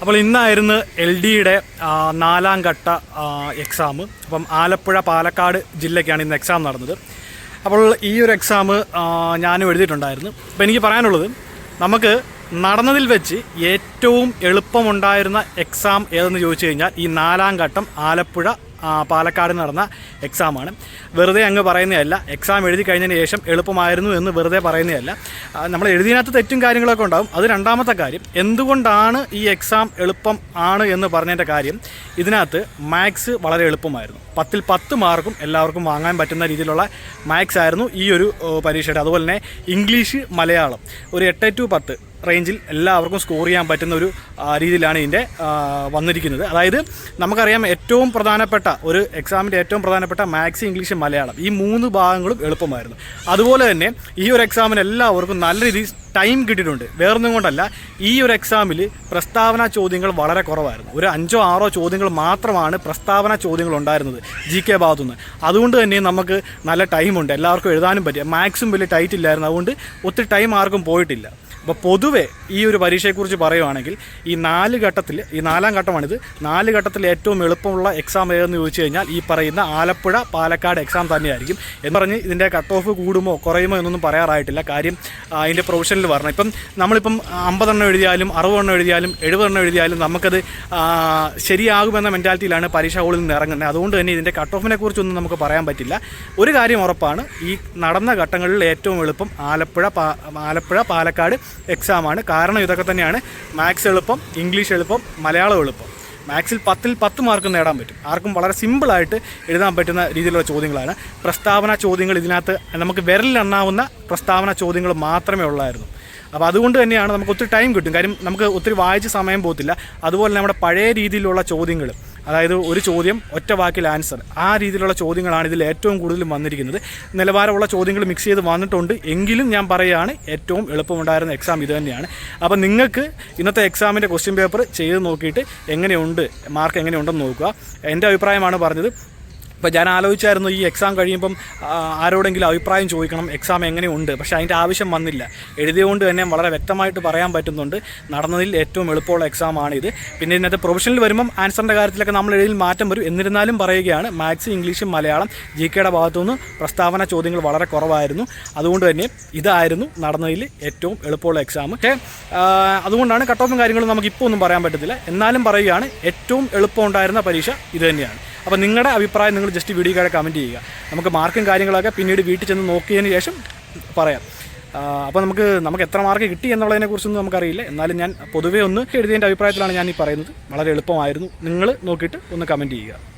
അപ്പോൾ ഇന്നായിരുന്നു എൽ ഡിയുടെ നാലാം ഘട്ട എക്സാം അപ്പം ആലപ്പുഴ പാലക്കാട് ജില്ലയ്ക്കാണ് ഇന്ന് എക്സാം നടന്നത്. അപ്പോൾ ഈ ഒരു എക്സാം ഞാനും എഴുതിയിട്ടുണ്ടായിരുന്നു. അപ്പോൾ എനിക്ക് പറയാനുള്ളത് നമുക്ക് നടന്നതിൽ വെച്ച് ഏറ്റവും എളുപ്പമുണ്ടായിരുന്ന എക്സാം ഏതെന്ന് ചോദിച്ചു കഴിഞ്ഞാൽ ഈ നാലാം ഘട്ടം ആലപ്പുഴ പാലക്കാട് നടന്ന എക്സാമാണ് വെറുതെ അങ്ങ് പറയുന്നതല്ല എക്സാം എഴുതി കഴിഞ്ഞതിന് ശേഷം എളുപ്പമായിരുന്നു എന്ന് വെറുതെ പറയുന്നതല്ല. നമ്മൾ എഴുതിയതിനകത്ത് തെറ്റും കാര്യങ്ങളൊക്കെ ഉണ്ടാകും അത് രണ്ടാമത്തെ കാര്യം. എന്തുകൊണ്ടാണ് ഈ എക്സാം എളുപ്പം ആണ് എന്ന് പറഞ്ഞതിന്റെ കാര്യം? ഇതിനകത്ത് മാത്സ് വളരെ എളുപ്പമായിരുന്നു. പത്തിൽ പത്ത് മാർക്കും എല്ലാവർക്കും വാങ്ങാൻ പറ്റുന്ന രീതിയിലുള്ള മാത്സ് ആയിരുന്നു ഈ ഒരു പരീക്ഷയുടെ. അതുപോലെ തന്നെ ഇംഗ്ലീഷ് മലയാളം. ഒരു എട്ട് ടു പത്ത് റേഞ്ചിൽ എല്ലാവർക്കും സ്കോർ ചെയ്യാൻ പറ്റുന്ന ഒരു രീതിയിലാണ് ഇതിന്റെ വന്നിരിക്കുന്നത്. അതായത് നമുക്കറിയാം ഏറ്റവും പ്രധാനപ്പെട്ട ഒരു എക്സാമിന്റെ ഏറ്റവും പ്രധാനപ്പെട്ട മാത്സ് ഇംഗ്ലീഷ് മലയാളം ഈ മൂന്ന് ഭാഗങ്ങളും എളുപ്പമായിരുന്നു. അതുപോലെ തന്നെ ഈ ഒരു എക്സാമിന് എല്ലാവർക്കും നല്ല രീതിയിൽ ടൈം കിട്ടിയിട്ടുണ്ട്. വേറൊന്നും കൊണ്ടല്ല ഈ ഒരു എക്സാമിൽ പ്രസ്താവന ചോദ്യങ്ങൾ വളരെ കുറവായിരുന്നു. ഒരു അഞ്ചോ ആറോ ചോദ്യങ്ങൾ മാത്രമാണ് പ്രസ്താവന ചോദ്യങ്ങൾ ഉണ്ടായിരുന്നത് ജി കെ ഭാഗത്തുനിന്ന് അതുകൊണ്ട് തന്നെ നമുക്ക് നല്ല ടൈമുണ്ട്. എല്ലാവർക്കും എഴുതാനും പറ്റിയ മാക്സും വലിയ ടൈറ്റ് ഇല്ലായിരുന്നു. അതുകൊണ്ട് ഒത്തിരി ടൈം ആർക്കും പോയിട്ടില്ല. അപ്പോൾ പൊതുവെ ഈ ഒരു പരീക്ഷയെക്കുറിച്ച് പറയുവാണെങ്കിൽ ഈ നാല് ഘട്ടത്തിൽ ഈ നാലാം ഘട്ടമാണിത്. നാല് ഘട്ടത്തിൽ ഏറ്റവും എളുപ്പമുള്ള എക്സാം ഏതെന്ന് ചോദിച്ചു കഴിഞ്ഞാൽ ഈ പറയുന്ന ആലപ്പുഴ പാലക്കാട് എക്സാം തന്നെയായിരിക്കും എന്ന് പറഞ്ഞ് ഇതിന്റെ കട്ട് ഓഫ് കൂടുമോ കുറയുമോ എന്നൊന്നും പറയാറായിട്ടില്ല. കാര്യം അതിന്റെ പ്രൊഫഷനിൽ പറഞ്ഞു ഇപ്പം നമ്മളിപ്പം അമ്പതെണ്ണം എഴുതിയാലും അറുപതെണ്ണം എഴുതിയാലും എഴുപതെണ്ണം എഴുതിയാലും നമുക്കത് ശരിയാകുമെന്ന മെന്റാലിറ്റിയിലാണ് പരീക്ഷ ഹോളിൽ നിന്ന് ഇറങ്ങുന്നത്. അതുകൊണ്ട് തന്നെ ഇതിന്റെ കട്ട് ഓഫിനെ കുറിച്ചൊന്നും നമുക്ക് പറയാൻ പറ്റില്ല. ഒരു കാര്യം ഉറപ്പാണ് ഈ നടന്ന ഘട്ടങ്ങളിൽ ഏറ്റവും എളുപ്പം ആലപ്പുഴ ആലപ്പുഴ പാലക്കാട് എക്സാമാണ് കാരണം ഇതൊക്കെ തന്നെയാണ്. മാത്സ് എളുപ്പം ഇംഗ്ലീഷ് എളുപ്പം മലയാളം എളുപ്പം. മാത്സിൽ പത്തിൽ പത്ത് മാർക്ക് നേടാൻ പറ്റും. ആർക്കും വളരെ സിമ്പിളായിട്ട് എഴുതാൻ പറ്റുന്ന രീതിയിലുള്ള ചോദ്യങ്ങളാണ്. പ്രസ്താവന ചോദ്യങ്ങൾ ഇതിനകത്ത് നമുക്ക് വിരലിലെണ്ണാവുന്ന പ്രസ്താവന ചോദ്യങ്ങൾ മാത്രമേ ഉള്ളായിരുന്നു. അപ്പോൾ അതുകൊണ്ട് തന്നെയാണ് നമുക്ക് ഒത്തിരി ടൈം കിട്ടും. കാര്യം നമുക്ക് ഒത്തിരി വായിച്ച് സമയം പോകത്തില്ല. അതുപോലെ നമ്മുടെ പഴയ രീതിയിലുള്ള ചോദ്യങ്ങൾ അതായത് ഒരു ചോദ്യം ഒറ്റ വാക്കിൽ ആൻസർ ആ രീതിയിലുള്ള ചോദ്യങ്ങളാണ് ഇതിൽ ഏറ്റവും കൂടുതൽ വന്നിരിക്കുന്നത്. നിലവാരമുള്ള ചോദ്യങ്ങൾ മിക്സ് ചെയ്ത് വന്നിട്ടുണ്ട്. എങ്കിലും ഞാൻ പറയുകയാണ് ഏറ്റവും എളുപ്പമുണ്ടായിരുന്ന എക്സാം ഇത് തന്നെയാണ്. അപ്പോൾ നിങ്ങൾക്ക് ഇന്നത്തെ എക്സാമിന്റെ ക്വസ്റ്റ്യൻ പേപ്പർ ചെയ്ത് നോക്കിയിട്ട് എങ്ങനെയുണ്ട് മാർക്ക് എങ്ങനെയുണ്ടെന്ന് നോക്കുക. എന്റെ അഭിപ്രായമാണ് പറഞ്ഞത് ഇപ്പോൾ ഞാൻ ആലോചിച്ചായിരുന്നു ഈ എക്സാം കഴിയുമ്പം ആരോടെങ്കിലും അഭിപ്രായം ചോദിക്കണം എക്സാം എങ്ങനെയുണ്ട്? പക്ഷേ അതിന്റെ ആവശ്യം വന്നില്ല. എഴുതിയതുകൊണ്ട് തന്നെ വളരെ വ്യക്തമായിട്ട് പറയാൻ പറ്റുന്നുണ്ട്. നടന്നതിൽ ഏറ്റവും എളുപ്പമുള്ള എക്സാമാണിത് പിന്നെ ഇതിനകത്ത് പ്രൊഫഷണൽ വരുമ്പം ആൻസറിന്റെ കാര്യത്തിലൊക്കെ നമ്മൾ എഴുതിയിൽ മാറ്റം വരും. എന്നിരുന്നാലും പറയുകയാണ് മാത്സ് ഇംഗ്ലീഷും മലയാളം ജി കെയുടെ ഭാഗത്തുനിന്ന് പ്രസ്താവന ചോദ്യങ്ങൾ വളരെ കുറവായിരുന്നു. അതുകൊണ്ട് തന്നെ ഇതായിരുന്നു നടന്നതിൽ ഏറ്റവും എളുപ്പമുള്ള എക്സാം പക്ഷേ അതുകൊണ്ടാണ് കട്ട് ഓഫും കാര്യങ്ങളും നമുക്ക് ഇപ്പോൾ ഒന്നും പറയാൻ പറ്റത്തില്ല. എന്നാലും പറയുകയാണ് ഏറ്റവും എളുപ്പമുണ്ടായിരുന്ന പരീക്ഷ ഇത് തന്നെയാണ്. അപ്പോൾ നിങ്ങളുടെ അഭിപ്രായം നിങ്ങൾ ജസ്റ്റ് വീഡിയോ കാര്യം കമന്റ് ചെയ്യുക. നമുക്ക് മാർക്കും കാര്യങ്ങളൊക്കെ പിന്നീട് വീട്ടിൽ ചെന്ന് നോക്കിയതിന് ശേഷം പറയാം. അപ്പോൾ നമുക്ക് നമുക്ക് എത്ര മാർക്ക് കിട്ടി എന്നുള്ളതിനെ കുറിച്ചൊന്നും നമുക്കറിയില്ല. എന്നാലും ഞാൻ പൊതുവേ ഒന്ന് എഴുതിയതിന്റെ അഭിപ്രായത്തിലാണ് ഞാൻ ഈ പറയുന്നത്. വളരെ എളുപ്പമായിരുന്നു. നിങ്ങൾ നോക്കിയിട്ട് ഒന്ന് കമന്റ് ചെയ്യുക.